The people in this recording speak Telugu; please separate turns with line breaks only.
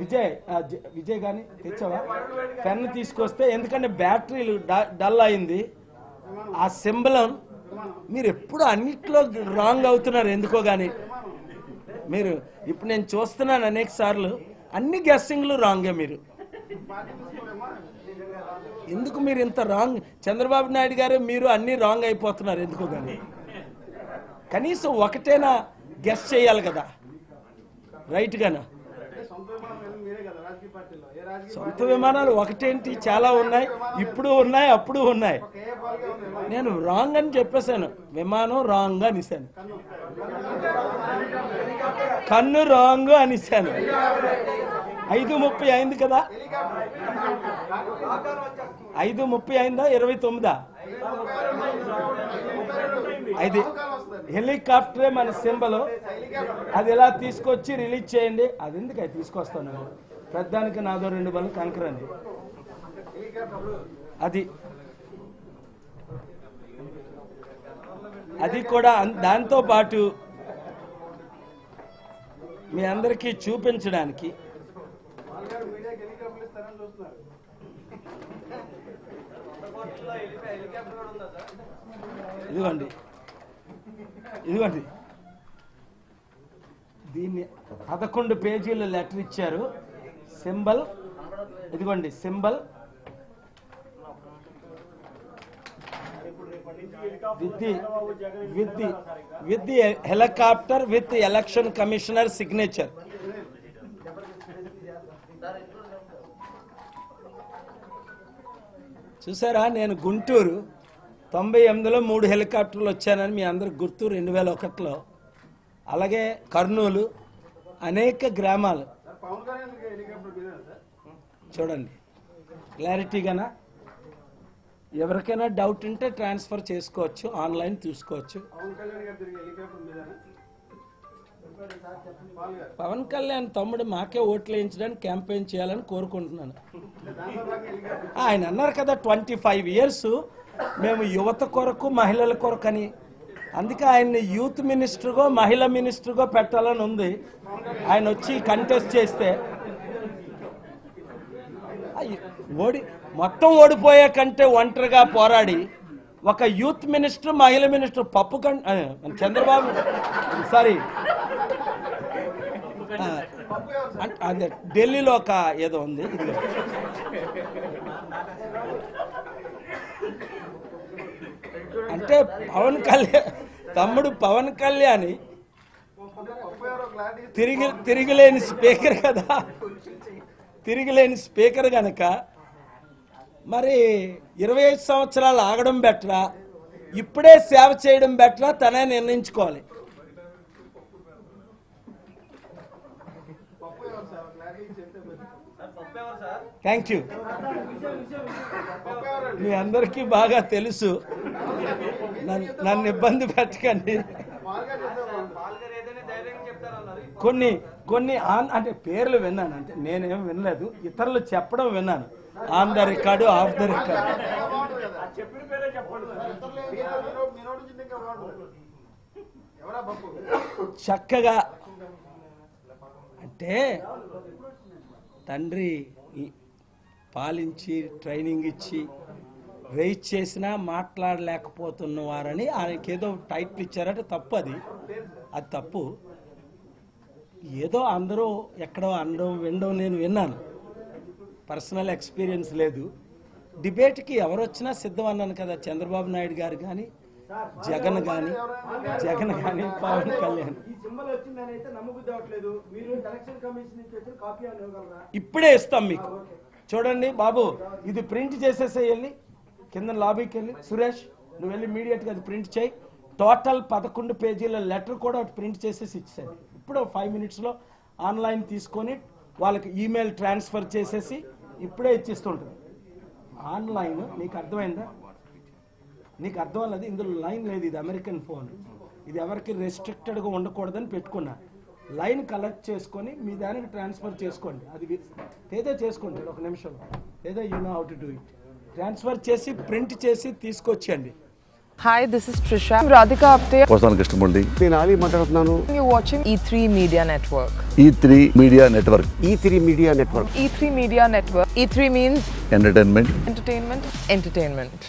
విజయ్ విజయ్ గాని తెచ్చావా? పెన్ తీసుకొస్తే ఎందుకంటే బ్యాటరీలు డల్ అయింది. ఆ సింబలం మీరు ఎప్పుడు అన్నిట్లో రాంగ్ అవుతున్నారు ఎందుకో గాని. మీరు ఇప్పుడు నేను చూస్తున్నాను అనేక సార్లు అన్ని గెస్సింగ్లు రాంగే మీరు. ఎందుకు మీరు ఇంత రాంగ్ చంద్రబాబు నాయుడు గారు మీరు అన్ని రాంగ్ అయిపోతున్నారు ఎందుకో కానీ కనీసం ఒకటేనా గెస్ చేయాలి కదా. రైట్గానా
సొంత
విమానాలు ఒకటేంటి? చాలా ఉన్నాయి. ఇప్పుడు ఉన్నాయి అప్పుడు ఉన్నాయి? నేను రాంగ్ అని చెప్పేశాను. విమానం రాంగ్ అనిశాను కన్ను రాంగ్ అనిశాను ఐదు ముప్పై అయింది కదా? ఐదు ముప్పై అయిందా ఇరవై తొమ్మిదా? ఐదు. హెలికాప్టరే మన సింబల్. అది ఎలా తీసుకొచ్చి రిలీజ్ చేయండి? అది ఎందుకు అది తీసుకొస్తాను పెద్దానికి నాదో రెండు బళ్ళు కంకరండి అది అది కూడా దాంతో పాటు మీ అందరికీ చూపించడానికి ఇదిగోండి. ఇదిగోండి. దీన్ని పదకొండు పేజీల లెటర్ ఇచ్చారు. సింబల్ ఇదిగోండి symbol. With with with helicopter with election commissioner signature. చూసారా నేను గుంటూరు తొంభై ఎనిమిదిలో మూడు హెలికాప్టర్లు వచ్చానని మీ అందరికి గుర్తు రెండు వేల ఒకటిలో. అలాగే కర్నూలు అనేక గ్రామాలు. చూడండి. క్లారిటీగానా? ఎవరికైనా డౌట్ ఉంటే ట్రాన్స్ఫర్ చేసుకోవచ్చు ఆన్లైన్ చూసుకోవచ్చు
పవన్ కళ్యాణ్
తమ్ముడు మాకే ఓట్లు వేయించడానికి క్యాంపెయిన్ చేయాలని కోరుకుంటున్నాను. ఆయన అన్నారు కదా ట్వంటీ ఫైవ్ ఇయర్స్ మేము యువత కొరకు మహిళల కొరకు అని అందుకే ఆయన్ని యూత్ మినిస్టర్గో మహిళా మినిస్టర్గో పెట్టాలని ఉంది. ఆయన వచ్చి కంటెస్ట్ చేస్తే ఓడి మొత్తం ఓడిపోయే కంటే ఒంటరిగా పోరాడి ఒక యూత్ మినిస్టర్ మహిళా మినిస్టర్ పప్పు కం చంద్రబాబు సారీ. అదే ఢిల్లీలో ఒక ఏదో ఉంది. అంటే పవన్ కళ్యాణ్ తమ్ముడు పవన్ కళ్యాణ్ తిరిగి తిరిగిలేని స్పీకర్ కదా. తిరిగిలేని స్పీకర్ గనక మరి ఇరవై ఐదు సంవత్సరాలు ఆగడం బెటరా? ఇప్పుడే సేవ చేయడం బెటరా? తనే నిర్ణయించుకోవాలి
పప్పు ఎవరు సార్ క్లారిటీ చెప్తే మరి.
థ్యాంక్ యూ మీ అందరికీ బాగా తెలుసు. నన్ను నన్ను ఇబ్బంది పెట్టకండి. కొన్ని కొన్ని ఆన్ అంటే పేర్లు విన్నాను అంటే నేనేం వినలేదు. ఇతరులు చెప్పడం విన్నాను. On the record off the record.
ఇంకా బాగుంటుంది కదా చెప్పిన పేరే చెప్పండి మీ నోటి నుంచి ఇంకా బాగుంటుంది ఎవరా పప్పు
చక్కగా అంటే తండ్రి పాలించి ట్రైనింగ్ ఇచ్చి రైజ్ చేసినా మాట్లాడలేకపోతున్న వారని ఆయనకి ఏదో టైటిల్ ఇచ్చారంటే. తప్పు అది అది తప్పు. ఏదో అందరూ ఎక్కడో అనడం వినడం నేను విన్నాను. పర్సనల్ ఎక్స్పీరియన్స్ లేదు. డిబేట్కి ఎవరు వచ్చినా సిద్ధం అన్నాను కదా చంద్రబాబు నాయుడు గారు కానీ జగన్ కానీ జగన్ కానీ పవన్ కళ్యాణ్. ఇప్పుడే ఇస్తాం మీకు. చూడండి బాబు ఇది ప్రింట్ చేసేసేయాలి కింద లాబీకి వెళ్ళి సురేష్ నువ్వు వెళ్ళి ఇమీడియట్గా అది ప్రింట్ చేయి. టోటల్ పదకొండు పేజీల లెటర్ కూడా ప్రింట్ చేసేసి ఇచ్చేది ఇప్పుడు ఫైవ్ మినిట్స్లో ఆన్లైన్ తీసుకొని వాళ్ళకి ఈమెయిల్ ట్రాన్స్ఫర్ చేసేసి ఇప్పుడే ఇచ్చిస్తుంటుంది. ఆన్లైన్ నీకు అర్థమైందా? నీకు అర్థం అన్నది ఇందులో లైన్ లేదు ఇది అమెరికన్ ఫోన్ ఇది ఎవరికి రెస్ట్రిక్టెడ్గా ఉండకూడదని పెట్టుకున్నా. లైన్ కలెక్ట్ చేసుకొని మీ దానికి ట్రాన్స్ఫర్ చేసుకోండి. అది ఏదో చేసుకోండి. ఒక నిమిషం. ఏదో you know how to do it transfer చేసి ప్రింట్ చేసి తీసుకొచ్చేయండి.
This is Trisha. I'm Radhika Apte.
వస్తాను కృష్ణమూర్తి
నేను ఆలీ మాట్లాడుతున్నాను.
You're watching E3 Media Network.
E three Media Network
E three Media Network
E3 Media Network. E3 means
entertainment
entertainment, entertainment.